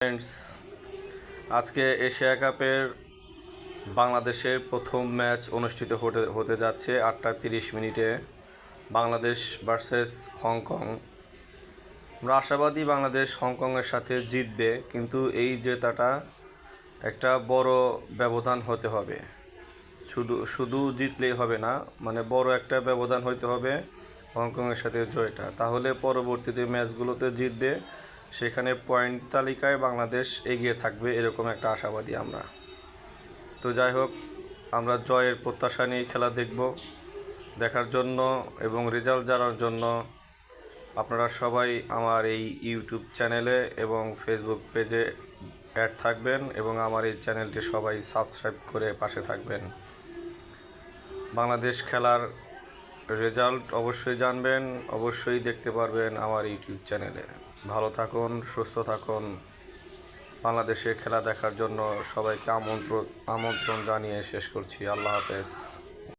Friends আজকে Asia কাপের বাংলাদেশের প্রথম ম্যাচ অনুষ্ঠিত হতে হতে যাচ্ছে আটটা তিরিশ মিনিটে। Bangladesh versus Hong Kong. আমরা আশাবাদী বাংলাদেশ হংকংয়ের সাথে জিতবে, কিন্তু এই জেতাটা একটা বড় ব্যবধান হতে হবে। শুধু শুধু জিতলেই হবে না মানে বড় একটা ব্যবধান হইতে হবে হংকংয়ের সাথে জয়টা। তাহলে পরবর্তীতে ম্যাচগুলোতে জিতবে সেখানে পয়েন্ট তালিকায় বাংলাদেশ এগিয়ে থাকবে এরকম একটা আশাবাদী আমরা। তো যাই হোক, আমরা জয়ের প্রত্যাশা নিয়ে খেলা দেখব, দেখার জন্য এবং রেজাল্ট জানার জন্য। আপনারা সবাই আমার এই ইউটিউব চ্যানেলে এবং ফেসবুক পেজে অ্যাড থাকবেন এবং আমার এই চ্যানেলটি সবাই সাবস্ক্রাইব করে পাশে থাকবেন। বাংলাদেশ খেলার রেজাল্ট অবশ্যই জানবেন, অবশ্যই দেখতে পারবেন আমার ইউটিউব চ্যানেলে। ভালো থাকুন, সুস্থ থাকুন। বাংলাদেশে খেলা দেখার জন্য সবাইকে আমন্ত্রণ আমন্ত্রণ জানিয়ে শেষ করছি। আল্লাহ হাফেজ।